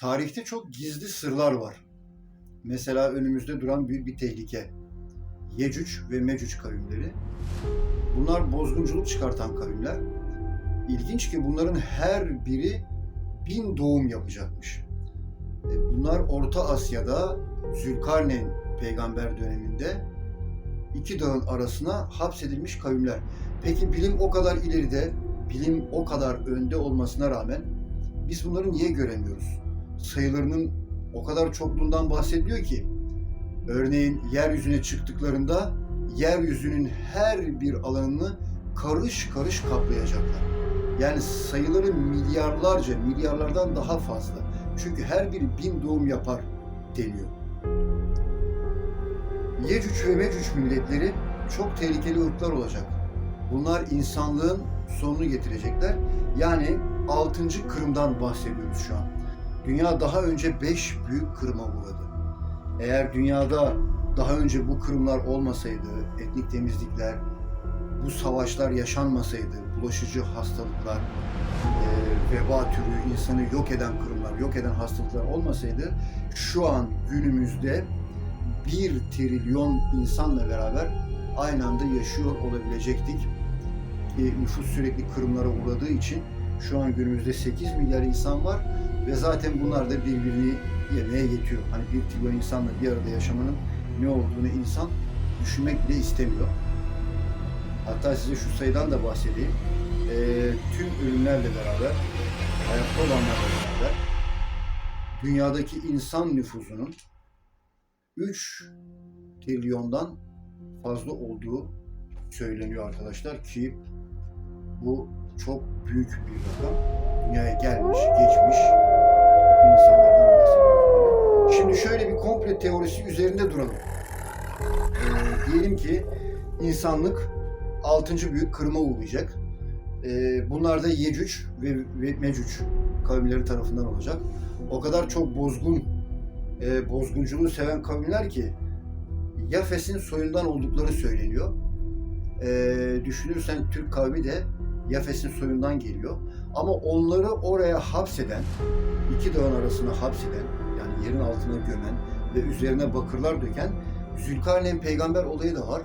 tarihte çok gizli sırlar var. Mesela önümüzde duran büyük bir tehlike. Yecüc ve Mecüc kavimleri. Bunlar bozgunculuk çıkartan kavimler. İlginç ki bunların her biri bin doğum yapacakmış. E, Bunlar Orta Asya'da Zülkarneyn peygamber döneminde iki dağın arasına hapsedilmiş kavimler. Peki bilim o kadar ileride, bilim o kadar önde olmasına rağmen biz bunları niye göremiyoruz? Sayılarının o kadar çokluğundan bahsediliyor ki örneğin yeryüzüne çıktıklarında yeryüzünün her bir alanını karış karış kaplayacaklar. Yani sayıları milyarlarca, milyarlardan daha fazla. Çünkü her biri bin doğum yapar deniyor. Yecüc ve Mecüc milletleri çok tehlikeli ırklar olacak. Bunlar insanlığın sonunu getirecekler. Yani 6. Kırım'dan bahsediyoruz şu an. Dünya daha önce 5 büyük kırıma uğradı. Eğer dünyada daha önce bu kırımlar olmasaydı, etnik temizlikler, bu savaşlar yaşanmasaydı, bulaşıcı hastalıklar, e, veba türü insanı yok eden kırımlar, yok eden hastalıklar olmasaydı şu an günümüzde bir trilyon insanla beraber aynı anda yaşıyor olabilecektik. Ki nüfus sürekli kırımlara uğradığı için şu an günümüzde 8 milyar insan var ve zaten bunlar da birbirini yemeye yetiyor. Hani bir trilyon insanla bir arada yaşamanın ne olduğunu insan düşünmek bile istemiyor. Hatta size şu sayıdan da bahsedeyim. Ee, tüm ölümlerle beraber, hayatta olanlarla beraber dünyadaki insan nüfusunun 3 trilyondan fazla olduğu söyleniyor arkadaşlar ki bu çok büyük bir rakam. Dünyaya gelmiş, geçmiş Diyelim ki insanlık 6. büyük kırıma uğrayacak. Ee, bunlar da Yecüc ve, ve Mecüc kavimleri tarafından olacak. O kadar çok bozgun, e, bozgunculuğu seven kavimler ki Yafes'in soyundan oldukları söyleniyor. Ee, düşünürsen Türk kavmi de Yafes'in soyundan geliyor. Ama onları oraya hapseden, iki dağın arasına hapseden, yani yerin altına gömen ve üzerine bakırlar döken Zülkarneyn peygamber olayı da var.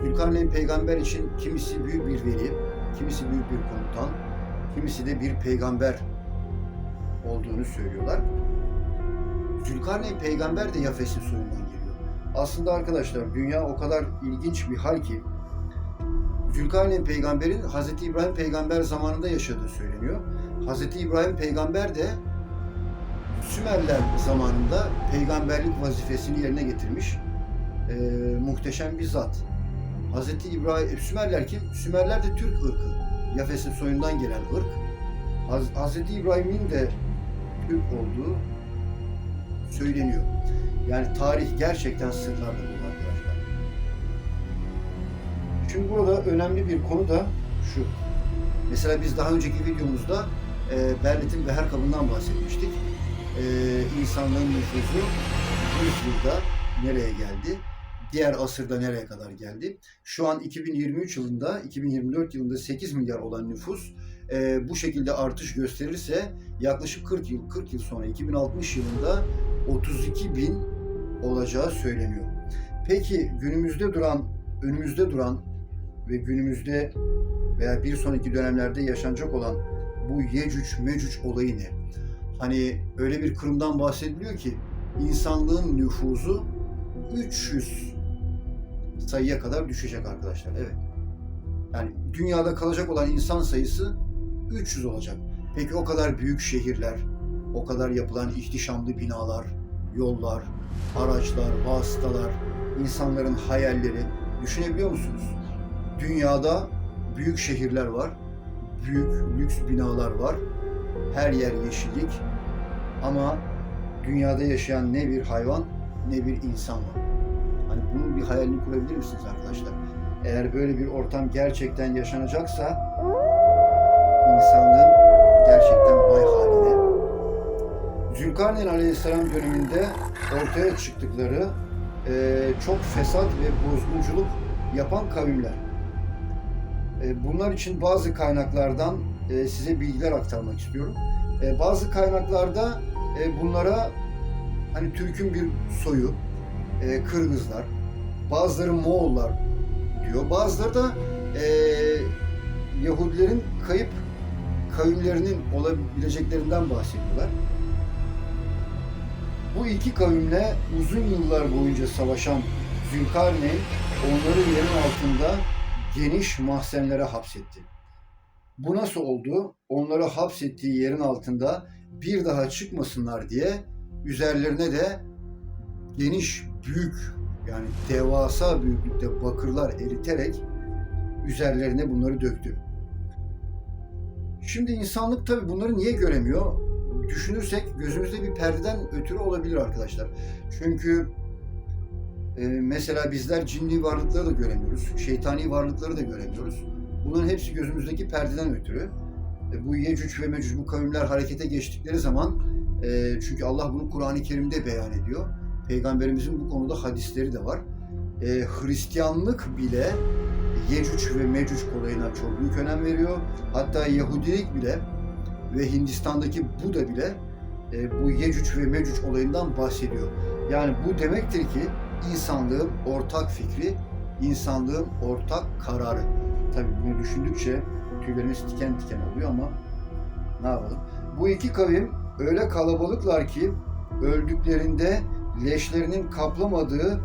Zülkarneyn peygamber için kimisi büyük bir veli, kimisi büyük bir komutan, kimisi de bir peygamber olduğunu söylüyorlar. Zülkarneyn peygamber de Yafes'in soyundan geliyor. Aslında arkadaşlar dünya o kadar ilginç bir hal ki Zülkarneyn peygamberin Hz. İbrahim peygamber zamanında yaşadığı söyleniyor. Hz. İbrahim peygamber de Sümerler zamanında peygamberlik vazifesini yerine getirmiş e, muhteşem bir zat. Hz. İbrahim, Sümerler kim? Sümerler de Türk ırkı. Yafes'in soyundan gelen ırk. Haz, Hz. İbrahim'in de Türk olduğu söyleniyor. Yani tarih gerçekten sırlarla dolu arkadaşlar. Şimdi burada önemli bir konu da şu. Mesela biz daha önceki videomuzda e, Berlit'in Beher kabından bahsetmiştik. E, insanlığın nüfusu 100 yılda nereye geldi? Diğer asırda nereye kadar geldi? Şu an 2023 yılında, 2024 yılında 8 milyar olan nüfus e, bu şekilde artış gösterirse yaklaşık 40 yıl, 40 yıl sonra 2060 yılında 32 bin olacağı söyleniyor. Peki günümüzde duran, önümüzde duran ve günümüzde veya bir sonraki dönemlerde yaşanacak olan bu Yecüc Mecüc olayı ne? Hani öyle bir kırımdan bahsediliyor ki insanlığın nüfuzu 300 sayıya kadar düşecek arkadaşlar. Evet. Yani dünyada kalacak olan insan sayısı 300 olacak. Peki o kadar büyük şehirler, o kadar yapılan ihtişamlı binalar, yollar, araçlar, vasıtalar, insanların hayalleri düşünebiliyor musunuz? Dünyada büyük şehirler var, büyük lüks binalar var, her yer yeşillik ama dünyada yaşayan ne bir hayvan ne bir insan var. Bunun bir hayalini kurabilir misiniz arkadaşlar? Eğer böyle bir ortam gerçekten yaşanacaksa insanlığın gerçekten vay haline. Zülkarneyn Aleyhisselam döneminde ortaya çıktıkları e, çok fesat ve bozgunculuk yapan kavimler. E, bunlar için bazı kaynaklardan e, size bilgiler aktarmak istiyorum. E, bazı kaynaklarda e, bunlara hani Türk'ün bir soyu, e, Kırgızlar, bazıları Moğollar diyor. Bazıları da e, Yahudilerin kayıp kavimlerinin olabileceklerinden bahsediyorlar. Bu iki kavimle uzun yıllar boyunca savaşan Zülkarneyn onları yerin altında geniş mahzenlere hapsetti. Bu nasıl oldu? Onları hapsettiği yerin altında bir daha çıkmasınlar diye üzerlerine de geniş, büyük yani devasa büyüklükte bakırlar eriterek üzerlerine bunları döktü. Şimdi insanlık tabii bunları niye göremiyor? Düşünürsek gözümüzde bir perdeden ötürü olabilir arkadaşlar. Çünkü e, mesela bizler cinli varlıkları da göremiyoruz, şeytani varlıkları da göremiyoruz. Bunların hepsi gözümüzdeki perdeden ötürü. E, bu Yecüc ve Mecüc bu kavimler harekete geçtikleri zaman e, çünkü Allah bunu Kur'an-ı Kerim'de beyan ediyor. Peygamberimizin bu konuda hadisleri de var. E, Hristiyanlık bile Yecüc ve Mecüc olayına çok büyük önem veriyor. Hatta Yahudilik bile ve Hindistan'daki Buda bile e, bu Yecüc ve Mecüc olayından bahsediyor. Yani bu demektir ki insanlığın ortak fikri, insanlığın ortak kararı. Tabii bunu düşündükçe tüylerimiz diken diken oluyor ama ne yapalım? Bu iki kavim öyle kalabalıklar ki öldüklerinde leşlerinin kaplamadığı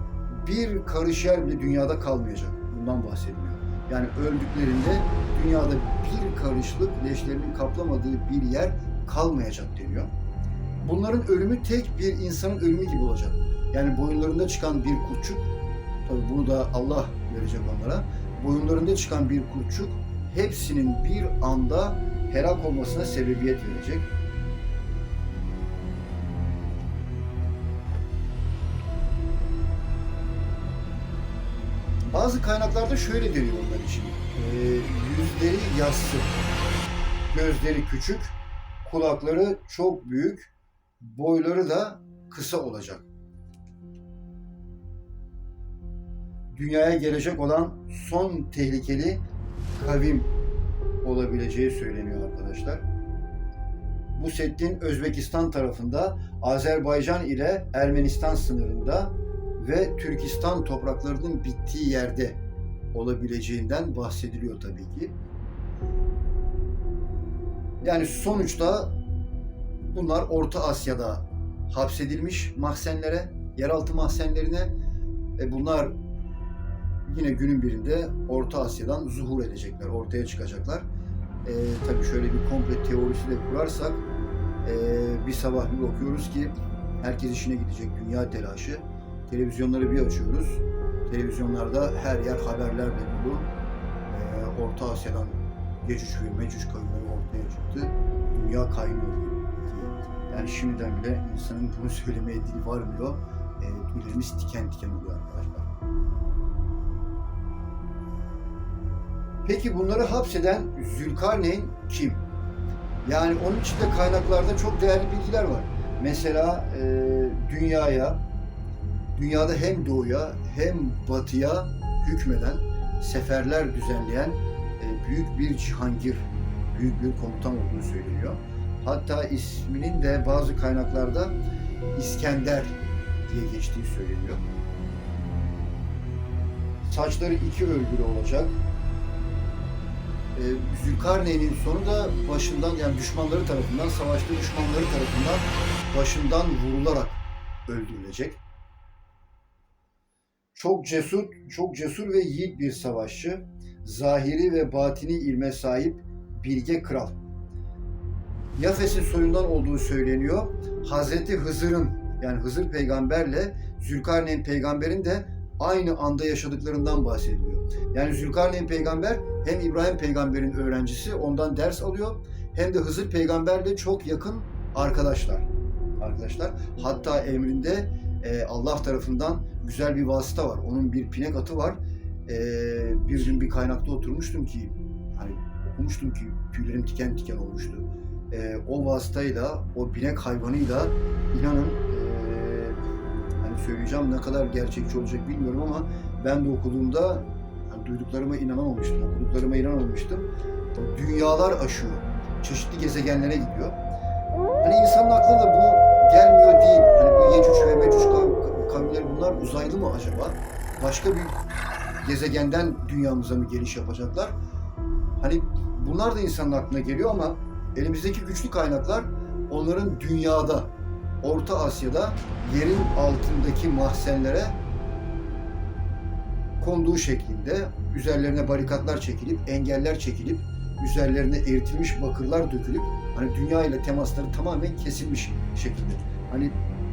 bir karış yer bile dünyada kalmayacak. Bundan bahsediliyor. Yani öldüklerinde dünyada bir karışlık leşlerinin kaplamadığı bir yer kalmayacak deniyor. Bunların ölümü tek bir insanın ölümü gibi olacak. Yani boyunlarında çıkan bir kurtçuk, tabi bunu da Allah verecek onlara. Boyunlarında çıkan bir kurtçuk hepsinin bir anda helak olmasına sebebiyet verecek. Bazı kaynaklarda şöyle deniyor onlar için. Ee, yüzleri yassı, gözleri küçük, kulakları çok büyük, boyları da kısa olacak. Dünyaya gelecek olan son tehlikeli kavim olabileceği söyleniyor arkadaşlar. Bu Seddin Özbekistan tarafında Azerbaycan ile Ermenistan sınırında ve Türkistan topraklarının bittiği yerde olabileceğinden bahsediliyor tabii ki. Yani sonuçta bunlar Orta Asya'da hapsedilmiş mahzenlere, yeraltı mahzenlerine. E bunlar yine günün birinde Orta Asya'dan zuhur edecekler, ortaya çıkacaklar. E, tabii şöyle bir komple teorisi de kurarsak e, bir sabah bir bakıyoruz ki herkes işine gidecek, dünya telaşı. Televizyonları bir açıyoruz. Televizyonlarda her yer haberlerle dolu. Ee, Orta Asya'dan Gecüc ve Mecüc kavimleri ortaya çıktı. Dünya kaynıyor. Yani şimdiden bile insanın bunu söylemeye dili varmıyor. E, tüylerimiz diken diken oluyor arkadaşlar. Peki bunları hapseden Zülkarneyn kim? Yani onun içinde kaynaklarda çok değerli bilgiler var. Mesela e, dünyaya, dünyada hem doğuya hem batıya hükmeden, seferler düzenleyen e, büyük bir cihangir, büyük bir komutan olduğu söyleniyor. Hatta isminin de bazı kaynaklarda İskender diye geçtiği söyleniyor. Saçları iki örgülü olacak. E, Zülkarneyn'in sonu da başından yani düşmanları tarafından, savaştığı düşmanları tarafından başından vurularak öldürülecek. Çok cesur, çok cesur ve yiğit bir savaşçı, zahiri ve batini ilme sahip bilge kral. Yafes'in soyundan olduğu söyleniyor. Hazreti Hızır'ın yani Hızır peygamberle Zülkarneyn peygamberin de aynı anda yaşadıklarından bahsediliyor. Yani Zülkarneyn peygamber hem İbrahim peygamberin öğrencisi ondan ders alıyor hem de Hızır peygamberle çok yakın arkadaşlar. Arkadaşlar hatta emrinde e, Allah tarafından güzel bir vasıta var. Onun bir pinek atı var. E, bir gün bir kaynakta oturmuştum ki hani okumuştum ki tüylerim tiken tiken olmuştu. E, o vasıtayla, o binek hayvanıyla inanın e, hani söyleyeceğim ne kadar gerçekçi olacak bilmiyorum ama ben de okuduğumda hani duyduklarıma inanamamıştım. Okuduklarıma inanamamıştım. Dünyalar aşıyor. Çeşitli gezegenlere gidiyor. Hani insanın aklına da bu uzaylı mı acaba? Başka bir gezegenden dünyamıza mı geliş yapacaklar? Hani bunlar da insanın aklına geliyor ama elimizdeki güçlü kaynaklar onların dünyada, Orta Asya'da yerin altındaki mahzenlere konduğu şeklinde üzerlerine barikatlar çekilip, engeller çekilip, üzerlerine eritilmiş bakırlar dökülüp hani dünya ile temasları tamamen kesilmiş şekilde. Hani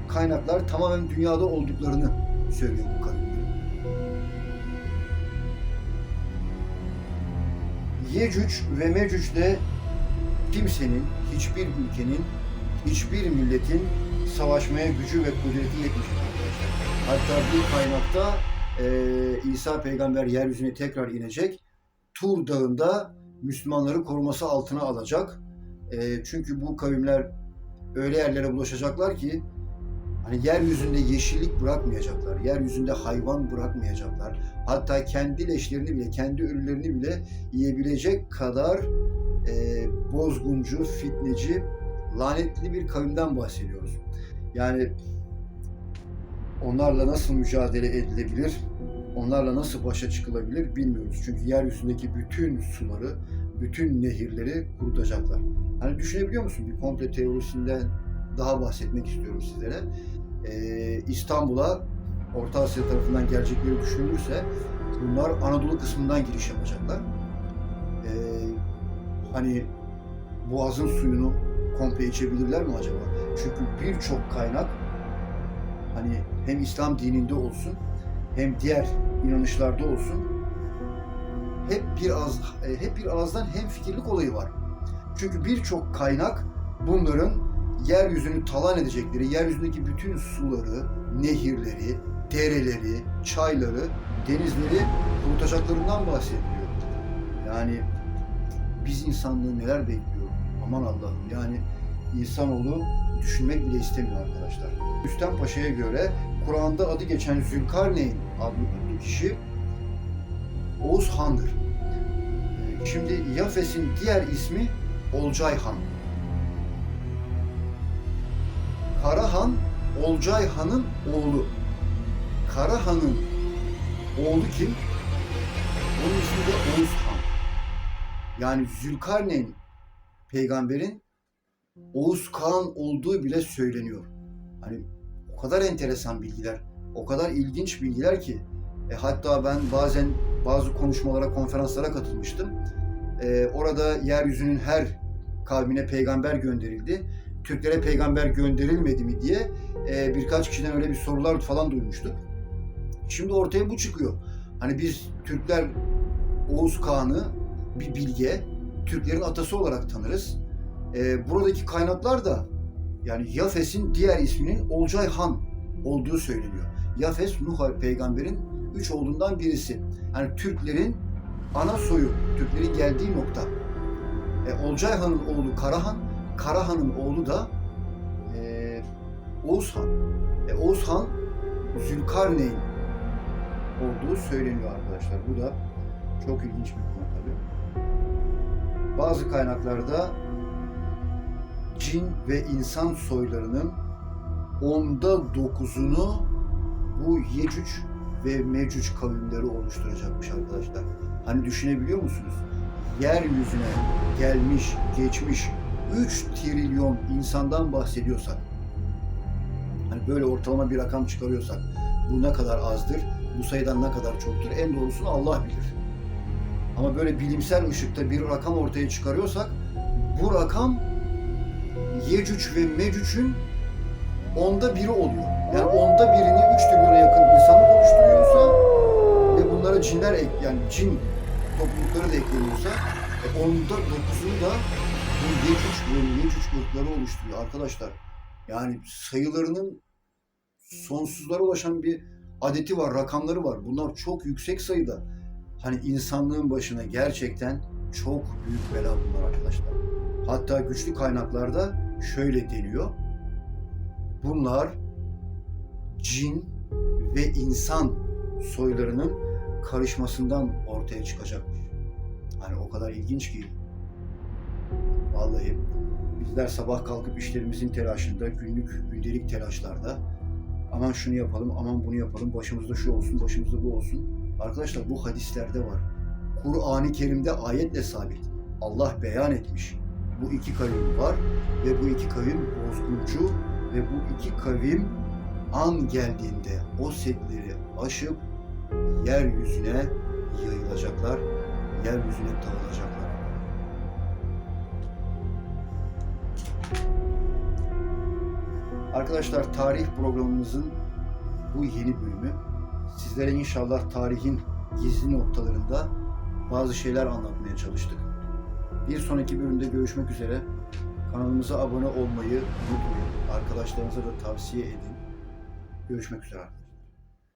kaynaklar tamamen dünyada olduklarını söylüyor bu kavimler. Yecüc ve Mecüc'le kimsenin, hiçbir ülkenin, hiçbir milletin savaşmaya gücü ve kudreti yetmeyecek arkadaşlar. Hatta bir kaynakta e, İsa peygamber yeryüzüne tekrar inecek. Tur dağında Müslümanları koruması altına alacak. E, çünkü bu kavimler öyle yerlere bulaşacaklar ki hani yeryüzünde yeşillik bırakmayacaklar. Yeryüzünde hayvan bırakmayacaklar. Hatta kendi leşlerini bile, kendi ölülerini bile yiyebilecek kadar e, bozguncu, fitneci, lanetli bir kavimden bahsediyoruz. Yani onlarla nasıl mücadele edilebilir, onlarla nasıl başa çıkılabilir bilmiyoruz. Çünkü yeryüzündeki bütün suları, bütün nehirleri kurutacaklar. Hani düşünebiliyor musun? Bir komple teorisinden daha bahsetmek istiyorum sizlere. Ee, İstanbul'a Orta Asya tarafından gelecekleri düşünülürse bunlar Anadolu kısmından giriş yapacaklar. Ee, hani Boğaz'ın suyunu komple içebilirler mi acaba? Çünkü birçok kaynak hani hem İslam dininde olsun hem diğer inanışlarda olsun hep bir ağız, e, hep bir ağızdan hem fikirlik olayı var. Çünkü birçok kaynak bunların yeryüzünü talan edecekleri, yeryüzündeki bütün suları, nehirleri, dereleri, çayları, denizleri kurutacaklarından bahsediliyor. Yani biz insanlığı neler bekliyor? Aman Allah'ım yani insanoğlu düşünmek bile istemiyor arkadaşlar. Rüstem Paşa'ya göre Kur'an'da adı geçen Zülkarneyn adlı kişi Oğuz Han'dır. Ee, Şimdi Yafes'in diğer ismi Olcay Han. Karahan, Olcay Han'ın oğlu. Karahan'ın oğlu kim? Onun ismi de Oğuz Han. Yani Zülkarneyn peygamberin Oğuz Kağan olduğu bile söyleniyor. Hani o kadar enteresan bilgiler, o kadar ilginç bilgiler ki e, hatta ben bazen bazı konuşmalara, konferanslara katılmıştım. E, orada yeryüzünün her kavmine peygamber gönderildi. Türklere peygamber gönderilmedi mi diye e, birkaç kişiden öyle bir sorular falan duymuştuk. Şimdi ortaya bu çıkıyor. Hani biz Türkler Oğuz Kağan'ı bir bilge, Türklerin atası olarak tanırız. E, buradaki kaynaklar da yani Yafes'in diğer isminin Olcay Han olduğu söyleniyor. Yafes Nuh peygamberin üç oğlundan birisi. Yani Türklerin ana soyu, Türklerin geldiği nokta. E, Olcay Han'ın oğlu Karahan, Karahan'ın oğlu da e, Oğuz Han. E, Oğuz Han Zülkarneyn olduğu söyleniyor arkadaşlar. Bu da çok ilginç bir konu tabii. Bazı kaynaklarda cin ve insan soylarının onda dokuzunu bu Yecüc ve Mecüc kavimleri oluşturacakmış arkadaşlar. Hani düşünebiliyor musunuz? Yeryüzüne gelmiş, geçmiş 3 trilyon insandan bahsediyorsak, hani böyle ortalama bir rakam çıkarıyorsak, bu ne kadar azdır, bu sayıdan ne kadar çoktur, en doğrusunu Allah bilir. Ama böyle bilimsel ışıkta bir rakam ortaya çıkarıyorsak, bu rakam Yecüc ve Mecüc'ün onda biri oluyor. Yani onda birini 3 trilyona yakın insanlık oluşturuyorsa ve bunlara cinler ek, yani cin toplulukları da ekleniyorsa e, onda dokuzunu da bu Yecüc ve Mecüc ırkları oluşturuyor arkadaşlar. Yani sayılarının sonsuzlara ulaşan bir adeti var, rakamları var. Bunlar çok yüksek sayıda. Hani insanlığın başına gerçekten çok büyük bela bunlar arkadaşlar. Hatta güçlü kaynaklarda şöyle deniyor. Bunlar cin ve insan soylarının karışmasından ortaya çıkacakmış. Hani o kadar ilginç ki. Vallahi bizler sabah kalkıp işlerimizin telaşında, günlük, gündelik telaşlarda aman şunu yapalım, aman bunu yapalım, başımızda şu olsun, başımızda bu olsun. Arkadaşlar bu hadislerde var. Kur'an-ı Kerim'de ayetle sabit. Allah beyan etmiş. Bu iki kavim var ve bu iki kavim bozguncu ve bu iki kavim an geldiğinde o setleri aşıp yeryüzüne yayılacaklar, yeryüzüne dağılacaklar. Arkadaşlar tarih programımızın bu yeni bölümü sizlere inşallah tarihin gizli noktalarında bazı şeyler anlatmaya çalıştık. Bir sonraki bölümde görüşmek üzere. Kanalımıza abone olmayı unutmayın. Arkadaşlarınıza da tavsiye edin. Görüşmek üzere.